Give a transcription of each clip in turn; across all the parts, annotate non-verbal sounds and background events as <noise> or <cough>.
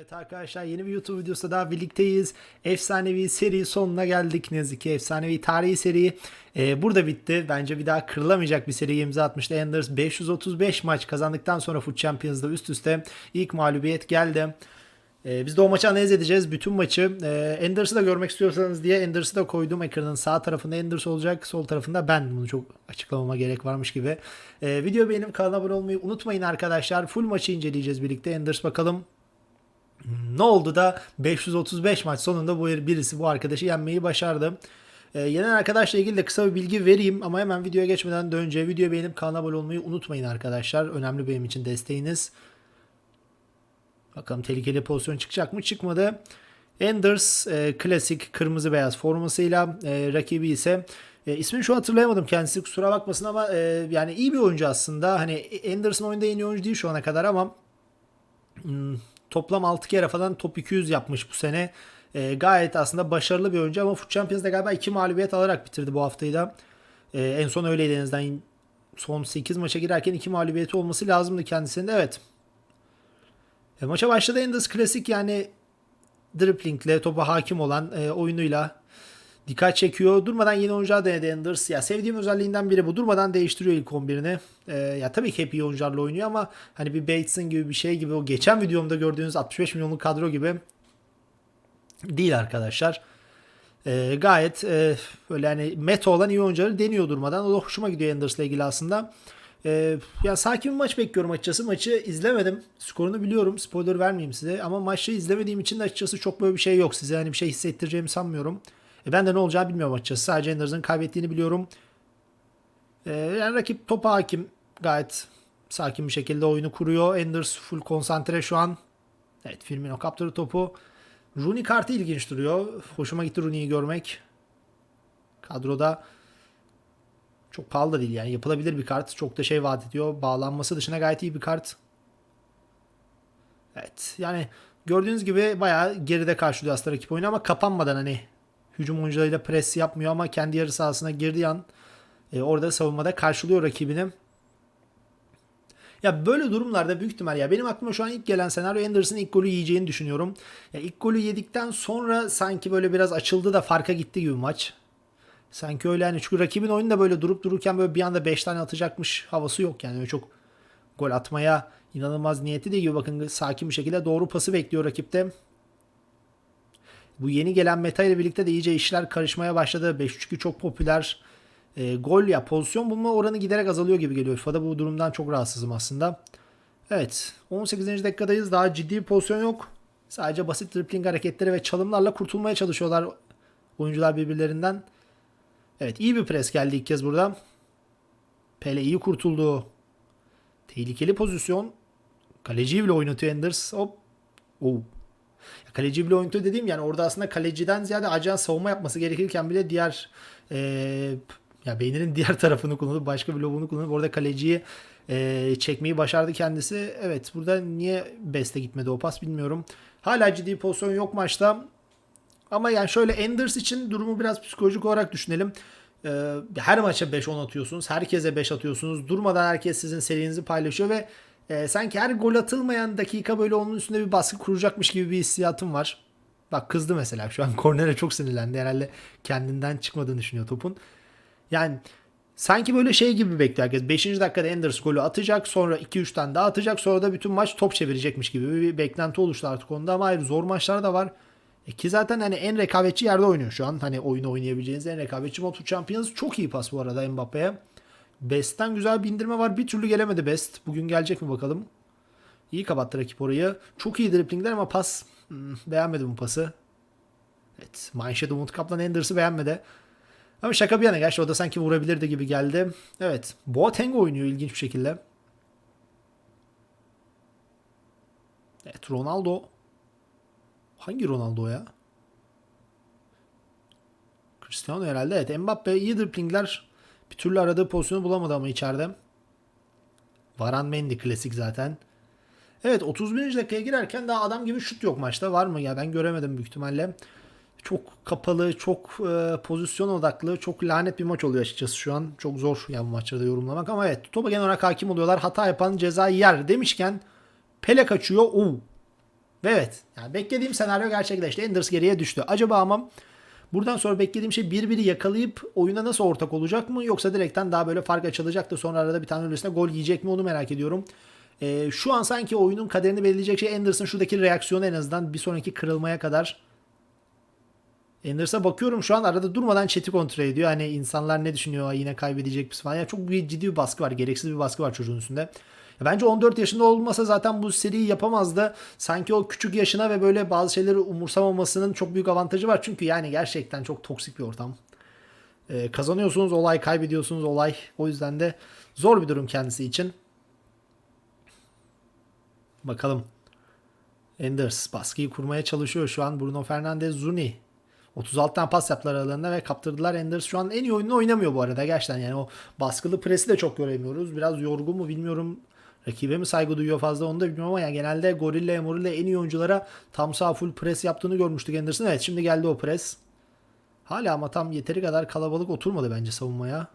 Evet arkadaşlar yeni bir YouTube videosu daha birlikteyiz. Efsanevi seri sonuna geldik ne yazık ki. Efsanevi tarihi seri e, burada bitti. Bence bir daha kırılamayacak bir seri imza atmıştı. Enders 535 maç kazandıktan sonra Foot Champions'da üst üste ilk mağlubiyet geldi. E, biz de o maçı analiz edeceğiz. Bütün maçı. E, Enders'ı da görmek istiyorsanız diye Enders'ı da koydum. Ekranın sağ tarafında Enders olacak. Sol tarafında ben. Bunu çok açıklamama gerek varmış gibi. E, video beğenip kanala abone olmayı unutmayın arkadaşlar. Full maçı inceleyeceğiz birlikte. Enders bakalım ne oldu da 535 maç sonunda bu birisi bu arkadaşı yenmeyi başardı. Ee, yenen arkadaşla ilgili de kısa bir bilgi vereyim ama hemen videoya geçmeden de önce videoyu beğenip kanala abone olmayı unutmayın arkadaşlar. Önemli benim için desteğiniz. Bakalım tehlikeli pozisyon çıkacak mı? Çıkmadı. Enders e, klasik kırmızı beyaz formasıyla e, rakibi ise e, ismini şu hatırlayamadım kendisi kusura bakmasın ama e, yani iyi bir oyuncu aslında. Hani Enders'ın oyunda en iyi oyuncu değil şu ana kadar ama hmm, toplam 6 kere falan top 200 yapmış bu sene. E, gayet aslında başarılı bir oyuncu ama Foot Champions'da galiba 2 mağlubiyet alarak bitirdi bu haftayı da. E, en son öyleydi en azından son 8 maça girerken 2 mağlubiyeti olması lazımdı kendisinde. Evet. E, maça başladı Enders klasik yani driplingle topa hakim olan e, oyunuyla dikkat çekiyor. Durmadan yeni oyuncular denedi Enders. Ya sevdiğim özelliğinden biri bu. Durmadan değiştiriyor ilk 11'ini. Ee, ya tabii ki hep iyi oyuncularla oynuyor ama hani bir Bates'in gibi bir şey gibi o geçen videomda gördüğünüz 65 milyonluk kadro gibi değil arkadaşlar. Ee, gayet e, böyle hani meta olan iyi oyuncuları deniyor durmadan. O da hoşuma gidiyor Enders'la ilgili aslında. Ee, ya sakin bir maç bekliyorum açıkçası. Maçı izlemedim. Skorunu biliyorum. Spoiler vermeyeyim size. Ama maçı izlemediğim için de açıkçası çok böyle bir şey yok. Size hani bir şey hissettireceğimi sanmıyorum. E ben de ne olacağını bilmiyorum açıkçası. Sadece Enders'ın kaybettiğini biliyorum. E, yani rakip topa hakim. Gayet sakin bir şekilde oyunu kuruyor. Enders full konsantre şu an. Evet Firmino kaptırdı topu. Rooney kartı ilginç duruyor. Hoşuma gitti Rooney'i görmek. Kadroda çok pahalı da değil yani. Yapılabilir bir kart. Çok da şey vaat ediyor. Bağlanması dışına gayet iyi bir kart. Evet yani gördüğünüz gibi bayağı geride karşılıyor aslında rakip oyunu ama kapanmadan hani hücum oyuncularıyla pres yapmıyor ama kendi yarı sahasına girdiği an e, orada savunmada karşılıyor rakibini. Ya böyle durumlarda büyük ihtimal ya benim aklıma şu an ilk gelen senaryo Anders'ın ilk golü yiyeceğini düşünüyorum. Ya ilk golü yedikten sonra sanki böyle biraz açıldı da farka gitti gibi maç. Sanki öyle yani çünkü rakibin oyunu da böyle durup dururken böyle bir anda 5 tane atacakmış havası yok yani öyle çok gol atmaya inanılmaz niyeti değil gibi bakın sakin bir şekilde doğru pası bekliyor rakipte. Bu yeni gelen meta ile birlikte de iyice işler karışmaya başladı. 5-3-2 çok popüler. E, gol ya pozisyon bulma oranı giderek azalıyor gibi geliyor. FIFA'da bu durumdan çok rahatsızım aslında. Evet 18. dakikadayız. Daha ciddi bir pozisyon yok. Sadece basit dribbling hareketleri ve çalımlarla kurtulmaya çalışıyorlar oyuncular birbirlerinden. Evet iyi bir pres geldi ilk kez burada. Pele iyi kurtuldu. Tehlikeli pozisyon. Kaleciyi bile oynatıyor Enders. Hop. Oo. Kaleci bile oynatıyor dediğim yani orada aslında kaleciden ziyade acan savunma yapması gerekirken bile diğer e, ya beyninin <laughs> diğer tarafını kullanıp başka bir lobuğunu kullanıp orada kaleciyi e, çekmeyi başardı kendisi. Evet burada niye beste gitmedi o pas bilmiyorum. Hala ciddi pozisyon yok maçta. Ama yani şöyle Enders için durumu biraz psikolojik olarak düşünelim. Ee, her maça 5-10 atıyorsunuz. Herkese 5 atıyorsunuz. Durmadan herkes sizin serinizi paylaşıyor ve e, sanki her gol atılmayan dakika böyle onun üstünde bir baskı kuracakmış gibi bir hissiyatım var. Bak kızdı mesela şu an <laughs> kornere çok sinirlendi. Herhalde kendinden çıkmadığını düşünüyor topun. Yani sanki böyle şey gibi bekliyor herkes. 5. dakikada Enders golü atacak. Sonra 2-3 tane daha atacak. Sonra da bütün maç top çevirecekmiş gibi bir beklenti oluştu artık onda. Ama hayır zor maçlar da var. E ki zaten hani en rekabetçi yerde oynuyor şu an. Hani oyunu oynayabileceğiniz en rekabetçi mod Champions. Çok iyi pas bu arada Mbappe'ye. Best'ten güzel bir indirme var. Bir türlü gelemedi Best. Bugün gelecek mi bakalım. İyi kapattı rakip orayı. Çok iyi driplingler ama pas hmm, beğenmedim bu pası. Evet. Manşet Umut Kaplan Enders'ı beğenmedi. Ama şaka bir yana gerçi o da sanki vurabilirdi gibi geldi. Evet. Boateng oynuyor ilginç bir şekilde. Evet Ronaldo. Hangi Ronaldo ya? Cristiano herhalde. Evet Mbappe iyi driplingler. Bir türlü aradığı pozisyonu bulamadı ama içeride. Varan Mendy klasik zaten. Evet 31. dakikaya girerken daha adam gibi şut yok maçta. Var mı ya ben göremedim büyük ihtimalle. Çok kapalı, çok e, pozisyon odaklı, çok lanet bir maç oluyor açıkçası şu an. Çok zor ya bu maçları da yorumlamak ama evet topa genel olarak hakim oluyorlar. Hata yapan ceza yer demişken Pele kaçıyor. Oo. Ve evet yani beklediğim senaryo gerçekleşti. Enders geriye düştü. Acaba ama buradan sonra beklediğim şey birbiri yakalayıp oyuna nasıl ortak olacak mı? Yoksa direkten daha böyle fark açılacak da sonra arada bir tane öylesine gol yiyecek mi onu merak ediyorum. Ee, şu an sanki oyunun kaderini belirleyecek şey Anders'ın şuradaki reaksiyonu en azından bir sonraki kırılmaya kadar. Anders'a bakıyorum şu an arada durmadan chat'i kontrol ediyor. Hani insanlar ne düşünüyor yine kaybedecek misin falan. Yani çok ciddi bir baskı var. Gereksiz bir baskı var çocuğun üstünde. Bence 14 yaşında olmasa zaten bu seriyi yapamazdı. Sanki o küçük yaşına ve böyle bazı şeyleri umursamamasının çok büyük avantajı var. Çünkü yani gerçekten çok toksik bir ortam. Ee, kazanıyorsunuz olay, kaybediyorsunuz olay. O yüzden de zor bir durum kendisi için. Bakalım. Enders baskıyı kurmaya çalışıyor şu an. Bruno Fernandes, Zuni. 36 tane pas yaptılar aralarında ve kaptırdılar. Enders şu an en iyi oyununu oynamıyor bu arada gerçekten. Yani o baskılı presi de çok göremiyoruz. Biraz yorgun mu bilmiyorum. Rakibe mi saygı duyuyor fazla onu da bilmiyorum ama yani genelde Gorilla, Morilla en iyi oyunculara tam sağ full pres yaptığını görmüştük Enders'ın. Evet şimdi geldi o pres. Hala ama tam yeteri kadar kalabalık oturmadı bence savunmaya.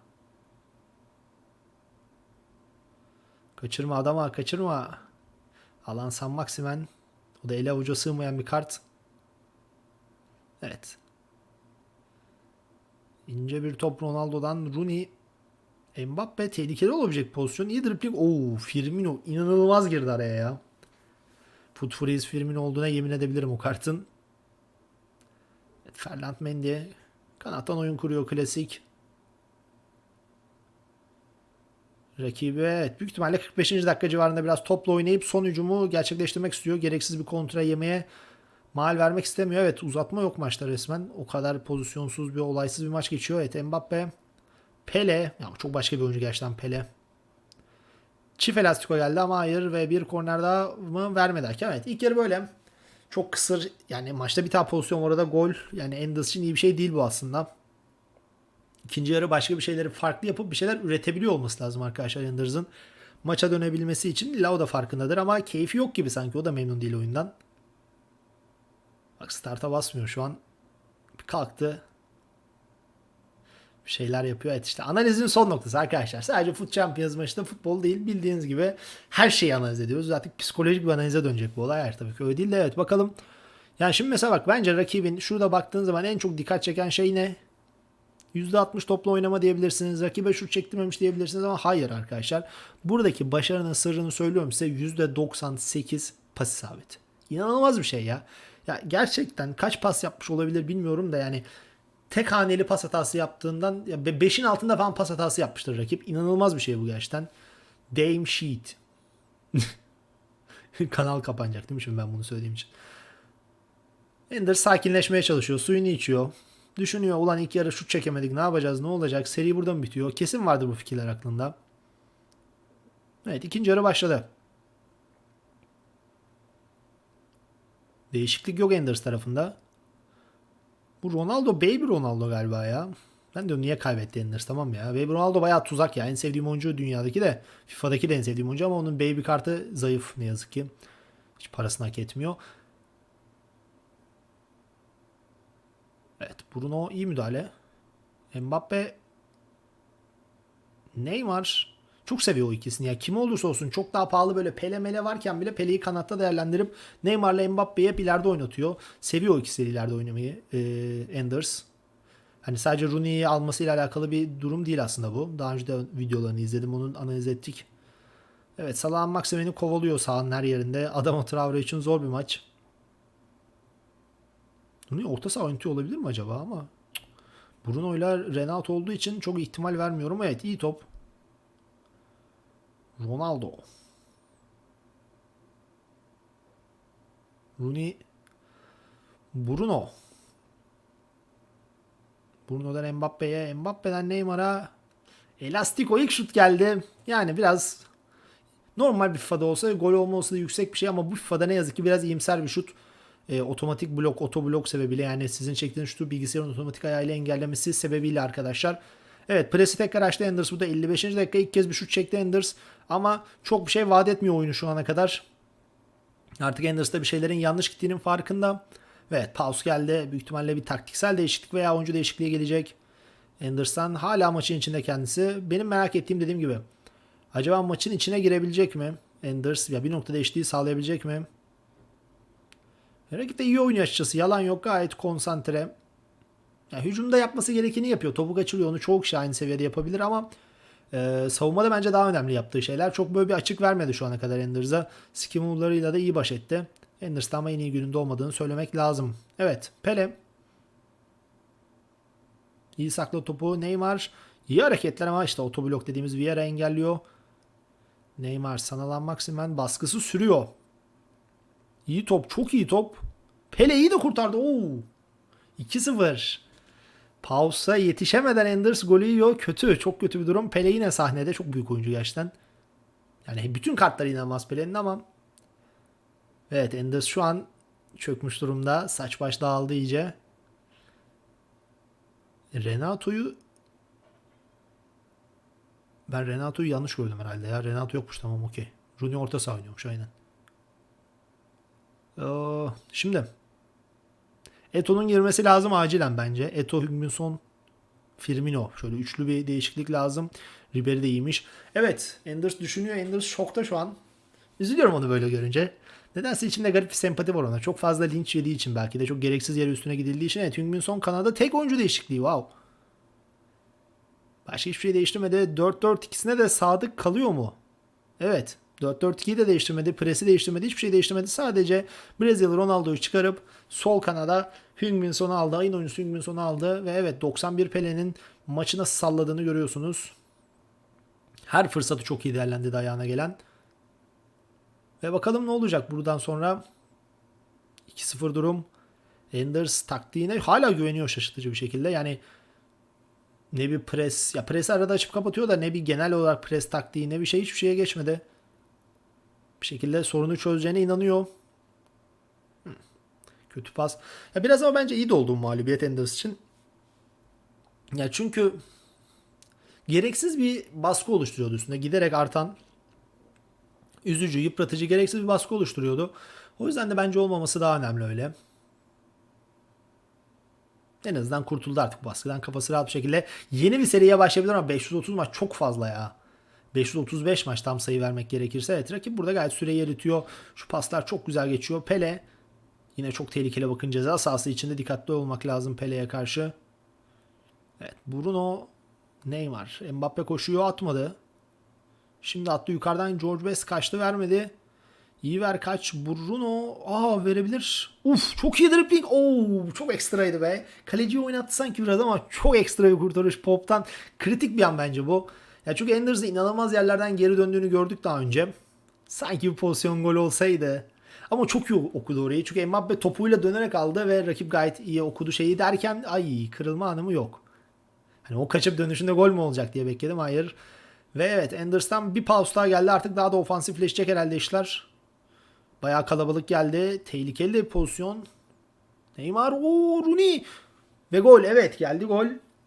Kaçırma adama kaçırma. Alan San Maximen. O da ele avuca sığmayan bir kart. Evet. İnce bir top Ronaldo'dan Rooney. Mbappe tehlikeli olabilecek pozisyon. İyi dribbling. Oo Firmino inanılmaz girdi araya ya. Foot freeze Firmino olduğuna yemin edebilirim o kartın. Evet, Ferland Mendy kanattan oyun kuruyor klasik. Rakibi evet büyük ihtimalle 45. dakika civarında biraz topla oynayıp son hücumu gerçekleştirmek istiyor. Gereksiz bir kontra yemeye mal vermek istemiyor. Evet uzatma yok maçta resmen. O kadar pozisyonsuz bir olaysız bir maç geçiyor. Evet Mbappe. Pele. Ya çok başka bir oyuncu gerçekten Pele. Çift elastiko geldi ama hayır ve bir korner daha mı vermedi hakem. Evet ilk yarı böyle. Çok kısır yani maçta bir tane pozisyon orada gol. Yani Enders için iyi bir şey değil bu aslında. İkinci yarı başka bir şeyleri farklı yapıp bir şeyler üretebiliyor olması lazım arkadaşlar Enders'ın. Maça dönebilmesi için Lau da farkındadır ama keyfi yok gibi sanki. O da memnun değil oyundan. Bak starta basmıyor şu an. Kalktı. Şeyler yapıyor. Evet işte analizin son noktası arkadaşlar. Sadece Foot Champions maçında futbol değil bildiğiniz gibi her şeyi analiz ediyoruz. Zaten psikolojik bir analize dönecek bu olay. Tabii ki öyle değil de evet bakalım. Yani şimdi mesela bak bence rakibin şurada baktığın zaman en çok dikkat çeken şey ne? %60 toplu oynama diyebilirsiniz. Rakibe şut çektirmemiş diyebilirsiniz ama hayır arkadaşlar. Buradaki başarının sırrını söylüyorum size %98 pas isabeti. İnanılmaz bir şey ya. Ya gerçekten kaç pas yapmış olabilir bilmiyorum da yani tek haneli pas hatası yaptığından ya 5'in altında falan pas hatası yapmıştır rakip. İnanılmaz bir şey bu gerçekten. Dame Sheet. <laughs> Kanal kapanacak değil mi şimdi ben bunu söylediğim için. Ender sakinleşmeye çalışıyor. Suyunu içiyor. Düşünüyor ulan ilk yarı şut çekemedik ne yapacağız ne olacak seri burada mı bitiyor? Kesin vardır bu fikirler aklında. Evet ikinci yarı başladı. Değişiklik yok Enders tarafında. Bu Ronaldo Baby Ronaldo galiba ya. Ben diyorum niye kaybetti Enders tamam ya. Baby Ronaldo bayağı tuzak ya. En sevdiğim oyuncu dünyadaki de. FIFA'daki de en sevdiğim oyuncu ama onun Baby kartı zayıf ne yazık ki. Hiç parasını hak etmiyor. Evet Bruno iyi müdahale. Mbappe Neymar çok seviyor o ikisini ya. Kim olursa olsun çok daha pahalı böyle Pele Mele varken bile Pele'yi kanatta değerlendirip Neymar'la Mbappe'yi hep ileride oynatıyor. Seviyor o ikisi ileride oynamayı e, Enders. Hani sadece Rooney'i almasıyla alakalı bir durum değil aslında bu. Daha önce de videolarını izledim. Onun analiz ettik. Evet Salah Maximen'i kovalıyor sahanın her yerinde. Adama Traore için zor bir maç. Rooney orta saha oynatıyor olabilir mi acaba ama Bruno ile Renato olduğu için çok ihtimal vermiyorum. Evet iyi top. Ronaldo. Rooney. Bruno. Bruno'dan Mbappe'ye, Mbappe'den Neymar'a elastik o ilk şut geldi. Yani biraz normal bir FIFA'da olsa gol olma olasılığı yüksek bir şey ama bu FIFA'da ne yazık ki biraz iyimser bir şut. E, otomatik blok, otoblok sebebiyle yani sizin çektiğiniz şutu bilgisayarın otomatik ayağıyla engellemesi sebebiyle arkadaşlar. Evet presi tekrar açtı Enders. Bu da 55. dakika ilk kez bir şut çekti Enders. Ama çok bir şey vaat etmiyor oyunu şu ana kadar. Artık Enders'ta bir şeylerin yanlış gittiğinin farkında. Evet pause geldi. Büyük ihtimalle bir taktiksel değişiklik veya oyuncu değişikliği gelecek. Anderson hala maçın içinde kendisi. Benim merak ettiğim dediğim gibi. Acaba maçın içine girebilecek mi? Enders ya bir nokta değiştiği sağlayabilecek mi? Rakip de iyi oynuyor açıkçası. Yalan yok. Gayet konsantre. Yani hücumda yapması gerekeni yapıyor. Topu kaçırıyor. Onu çok kişi aynı seviyede yapabilir ama e, savunmada bence daha önemli yaptığı şeyler. Çok böyle bir açık vermedi şu ana kadar Enders'a. Skimul'larıyla da iyi baş etti. Enders'ta ama en iyi gününde olmadığını söylemek lazım. Evet. Pele. İyi saklı topu. Neymar. İyi hareketler ama işte otoblok dediğimiz Vieira engelliyor. Neymar sanılan Maximen baskısı sürüyor. İyi top. Çok iyi top. Pele iyi de kurtardı. Oo. 2-0. Pausa yetişemeden Enders golü yiyor. Kötü. Çok kötü bir durum. Pele yine sahnede. Çok büyük oyuncu gerçekten. Yani bütün kartlar inanılmaz Pele'nin ama Evet Enders şu an çökmüş durumda. Saç baş dağıldı iyice. Renato'yu ben Renato'yu yanlış gördüm herhalde ya. Renato yokmuş tamam okey. Rooney orta saha oynuyormuş aynen. Ee, şimdi Eto'nun girmesi lazım acilen bence. Eto, Hüngminson, Firmino. Şöyle üçlü bir değişiklik lazım. Ribery de iyiymiş. Evet Enders düşünüyor. Enders şokta şu an. Üzülüyorum onu böyle görünce. Nedense içimde garip bir sempati var ona. Çok fazla linç yediği için belki de çok gereksiz yere üstüne gidildiği için. Evet Hüngminson Kanada tek oyuncu değişikliği. Wow. Başka hiçbir şey değiştirmedi. 4-4-2'sine de sadık kalıyor mu? Evet. 4-4-2'yi de değiştirmedi. Presi değiştirmedi. Hiçbir şey değiştirmedi. Sadece Brezilya Ronaldo'yu çıkarıp sol kanada Hüngminson'u aldı. Ayın oyuncusu Hüngminson'u aldı. Ve evet 91 Pele'nin maçı nasıl salladığını görüyorsunuz. Her fırsatı çok iyi değerlendirdi ayağına gelen. Ve bakalım ne olacak buradan sonra. 2-0 durum. Enders taktiğine hala güveniyor şaşırtıcı bir şekilde. Yani ne bir pres ya pres arada açıp kapatıyor da ne bir genel olarak pres taktiği ne bir şey hiçbir şeye geçmedi. Bir şekilde sorunu çözeceğine inanıyor. Kötü pas. Ya biraz ama bence iyi de oldu bu mağlubiyet Enders için. Ya çünkü gereksiz bir baskı oluşturuyordu üstünde. Giderek artan üzücü, yıpratıcı, gereksiz bir baskı oluşturuyordu. O yüzden de bence olmaması daha önemli öyle. En azından kurtuldu artık baskıdan. Kafası rahat bir şekilde. Yeni bir seriye başlayabilir ama 530 maç çok fazla ya. 535 maç tam sayı vermek gerekirse. Evet rakip burada gayet süreyi eritiyor. Şu paslar çok güzel geçiyor. Pele yine çok tehlikeli bakın ceza sahası içinde dikkatli olmak lazım Pele'ye karşı. Evet Bruno Neymar. Mbappe koşuyor atmadı. Şimdi attı yukarıdan George Best kaçtı vermedi. İyi ver kaç. Bruno. Aa verebilir. Uf çok iyi dribbling. Oo çok ekstraydı be. Kaleciyi oynattı sanki biraz ama çok ekstra bir kurtarış Pop'tan. Kritik bir an bence bu. Ya çünkü Enders'ın inanılmaz yerlerden geri döndüğünü gördük daha önce. Sanki bir pozisyon gol olsaydı. Ama çok iyi okudu orayı. Çünkü Mbappe topuyla dönerek aldı ve rakip gayet iyi okudu şeyi derken ay kırılma anımı yok. Hani o kaçıp dönüşünde gol mü olacak diye bekledim. Hayır. Ve evet Anders'tan bir pause daha geldi. Artık daha da ofansifleşecek herhalde işler. Bayağı kalabalık geldi. Tehlikeli pozisyon. Neymar. Oo Rooney. Ve gol. Evet geldi gol.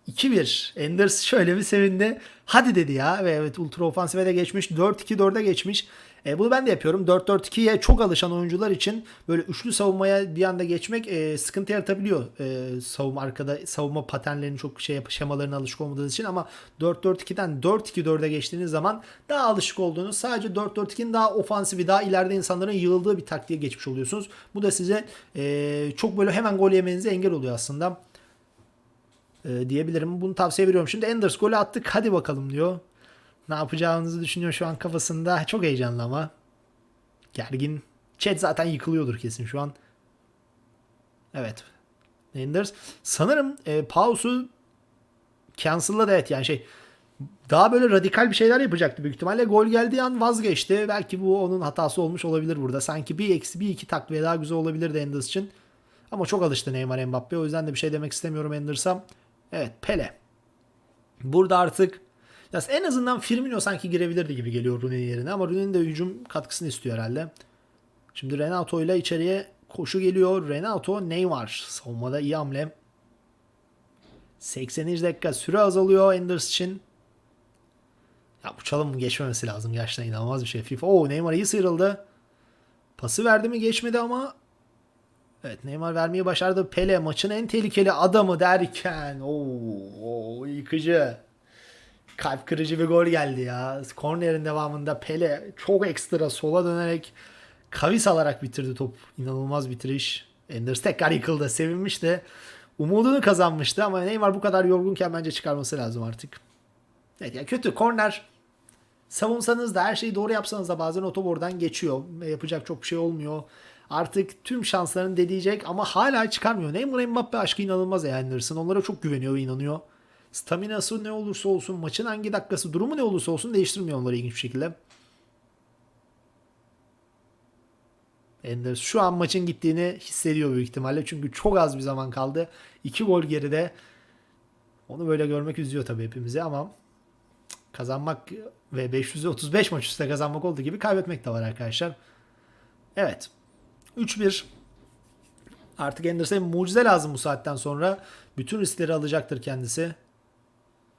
2-1. Enders şöyle bir sevindi. Hadi dedi ya. Ve evet ultra ofansife de geçmiş. 4-2-4'e geçmiş. E, bunu ben de yapıyorum. 4-4-2'ye çok alışan oyuncular için böyle üçlü savunmaya bir anda geçmek e, sıkıntı yaratabiliyor. E, savunma arkada savunma paternlerini çok şey şemalarına alışık olmadığınız için ama 4-4-2'den 4-2-4'e geçtiğiniz zaman daha alışık olduğunuz sadece 4-4-2'nin daha ofansifi daha ileride insanların yığıldığı bir taktiğe geçmiş oluyorsunuz. Bu da size e, çok böyle hemen gol yemenize engel oluyor aslında. E, diyebilirim. Bunu tavsiye veriyorum. Şimdi Enders golü attık. Hadi bakalım diyor. Ne yapacağınızı düşünüyor şu an kafasında. Çok heyecanlı ama. Gergin. Chat zaten yıkılıyordur kesin şu an. Evet. Enders. Sanırım e, Pause'u cancel'ladı evet yani şey daha böyle radikal bir şeyler yapacaktı büyük ihtimalle. Gol geldiği an vazgeçti. Belki bu onun hatası olmuş olabilir burada. Sanki bir eksi bir iki takviye daha güzel olabilirdi Enders için. Ama çok alıştı Neymar Mbappe. O yüzden de bir şey demek istemiyorum Enders'a. Evet Pele. Burada artık ya en azından Firmino sanki girebilirdi gibi geliyor Rooney yerine ama Rooney'nin de hücum katkısını istiyor herhalde. Şimdi Renato ile içeriye koşu geliyor. Renato Neymar. Savunmada iyi hamle. 80. dakika süre azalıyor Enders için. Ya bu çalım geçmemesi lazım. Gerçekten inanılmaz bir şey. FIFA. Oo Neymar iyi sıyrıldı. Pası verdi mi geçmedi ama Evet Neymar vermeyi başardı. Pele maçın en tehlikeli adamı derken. Oo, yıkıcı. Kalp kırıcı bir gol geldi ya. Kornerin devamında Pele çok ekstra sola dönerek kavis alarak bitirdi top. İnanılmaz bitiriş. Enders tekrar yıkıldı. Sevinmişti. Umudunu kazanmıştı ama Neymar bu kadar yorgunken bence çıkarması lazım artık. Evet ya kötü. Korner savunsanız da her şeyi doğru yapsanız da bazen otobordan geçiyor. Ve yapacak çok bir şey olmuyor. Artık tüm şanslarını deneyecek ama hala çıkarmıyor. Neymar Mbappe aşkı inanılmaz ya Henderson. Onlara çok güveniyor ve inanıyor. Staminası ne olursa olsun, maçın hangi dakikası, durumu ne olursa olsun değiştirmiyor onları ilginç bir şekilde. Enders şu an maçın gittiğini hissediyor büyük ihtimalle. Çünkü çok az bir zaman kaldı. 2 gol geride. Onu böyle görmek üzüyor tabii hepimizi ama kazanmak ve 535 maç üstte kazanmak olduğu gibi kaybetmek de var arkadaşlar. Evet. 3-1. Artık Anderson'a mucize lazım bu saatten sonra. Bütün riskleri alacaktır kendisi.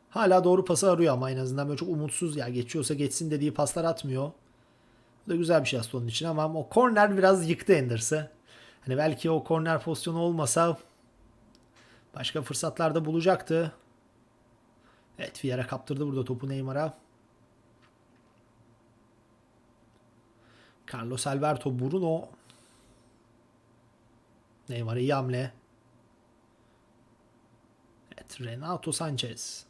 Hala doğru pası arıyor ama en azından böyle çok umutsuz ya geçiyorsa geçsin dediği paslar atmıyor. Bu da güzel bir şey aslında onun için ama o korner biraz yıktı Enders'ı. Hani belki o korner pozisyonu olmasa başka fırsatlar da bulacaktı. Evet Vieira kaptırdı burada topu Neymar'a. Carlos Alberto Bruno. Neymar'a iyi hamle. Evet Renato Sanchez.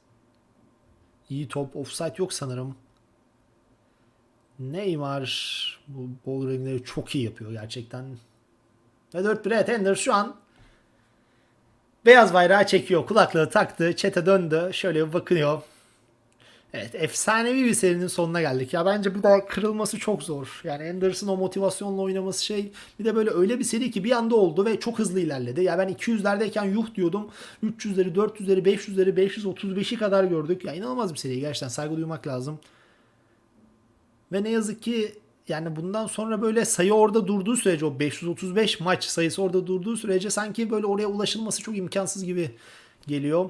İyi top. Offside yok sanırım. Neymar bu bol ringleri çok iyi yapıyor gerçekten. Ve 4-1 evet Ender şu an beyaz bayrağı çekiyor. Kulaklığı taktı. Çete döndü. Şöyle bir bakıyor. Evet efsanevi bir serinin sonuna geldik. Ya bence bir daha kırılması çok zor. Yani Anderson o motivasyonla oynaması şey. Bir de böyle öyle bir seri ki bir anda oldu ve çok hızlı ilerledi. Ya ben 200'lerdeyken yuh diyordum. 300'leri, 400'leri, 500'leri, 535'i kadar gördük. Ya inanılmaz bir seri. Gerçekten saygı duymak lazım. Ve ne yazık ki yani bundan sonra böyle sayı orada durduğu sürece o 535 maç sayısı orada durduğu sürece sanki böyle oraya ulaşılması çok imkansız gibi geliyor.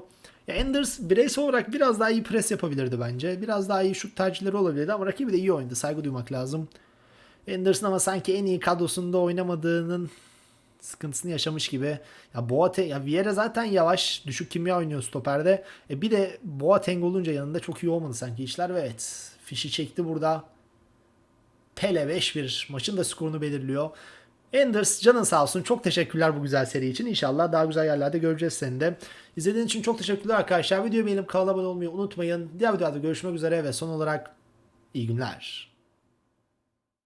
Ya Enders bireysel olarak biraz daha iyi pres yapabilirdi bence. Biraz daha iyi şut tercihleri olabilirdi ama rakibi de iyi oynadı. Saygı duymak lazım. Anderson ama sanki en iyi kadrosunda oynamadığının sıkıntısını yaşamış gibi. Ya Boate ya Vieira zaten yavaş, düşük kimya oynuyor stoperde. E bir de Boateng olunca yanında çok iyi olmadı sanki işler ve evet fişi çekti burada. Pele 5-1 maçın da skorunu belirliyor. Enders canın sağ olsun. Çok teşekkürler bu güzel seri için. İnşallah daha güzel yerlerde göreceğiz seni de. İzlediğiniz için çok teşekkürler arkadaşlar. Videoyu beğenip kanala abone olmayı unutmayın. Diğer videoda görüşmek üzere ve son olarak iyi günler.